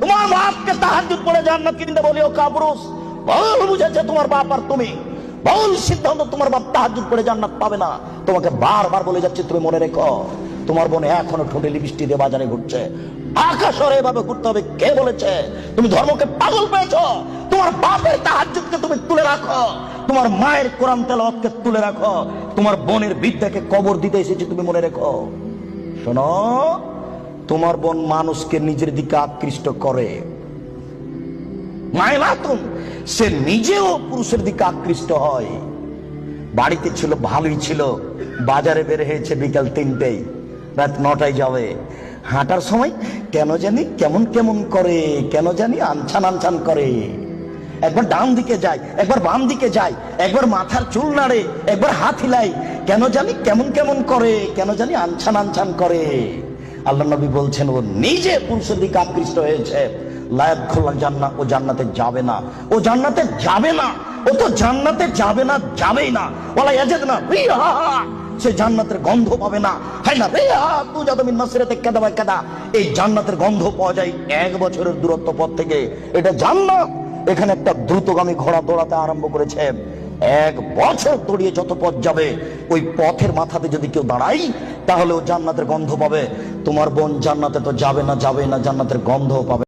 তোমার বাপকে তাহাজুদ পড়ে জান্নাত কিনতে বলিও কাবরুস ভুল বুঝেছে তোমার বাপ আর তুমি। ভুল সিদ্ধান্ত তোমার বাপ তাহাজুদ পড়ে জান্নাত পাবে না। তোমাকে বারবার বলে যাচ্ছে, তুমি মনে রেখো, তোমার বোন এখনও ঠোঁটে লিপস্টিক দিয়ে বাজারে ঘুরছে। আকাশরে এভাবে ঘুরতে হবে, কে বলেছে? তুমি ধর্মকে পাগল পেয়েছ। তোমার বাপের তাহাজুদকে তুমি তুলে রাখো। তোমার মায়ের কোরআন তেলাওয়াতকে তুলে রাখো। তোমার বোনের বিদ্যাকে কবর দিতে এসেছে, তুমি মনে রেখো। শোনো তোমার বোন মানুষকে নিজের দিকে আকৃষ্ট করে। সে নিজেও পুরুষের দিকে আকৃষ্ট হয়। বাড়িতে ছিল, ভালোই ছিল। বাজারে বের হয়েছে বিকাল তিনটেই রাত নটায় যাবে। হাঁটার সময় কেন জানি কেমন কেমন করে, কেন জানি আনছান আনছান করে। একবার ডান দিকে যায়, একবার বাম দিকে যায়, একবার মাথার চুল নাড়ে, একবার হাত হিলাই কেন জানি কেমন কেমন করে, কেন জানি আনছান আনছান করে। আল্লাহ নবী বলছেন, ও নিজে পুরুষের দিকে আকৃষ্ট হয়েছে। লায়াত খোলা জান্নাত ও জান্নাতে যাবে না। ও জান্নাতে যাবে না। ও তো জান্নাতে যাবে না, যাবেই না। বলা ইয়াজেদ না সে জান্নাতের গন্ধ পাবে না। হয় না রিহা তু যত মিন মাসিরাতে কাদা কাদা। এই জান্নাতের গন্ধ পাওয়া যায় এক বছরের দূরত্ব পথ থেকে। এটা জান্নাত। এখানে একটা দ্রুতগামী ঘোড়া দৌড়াতে আরম্ভ করেছে। এক বছর দড়িয়ে যত পথ যাবে, ওই পথের মাথাতে যদি কেউ দাঁড়াই তাহলে ও জান্নাতের গন্ধ পাবে। তোমার বোন জান্নাতে তো যাবে না যাবে না, জান্নাতের গন্ধ পাবে।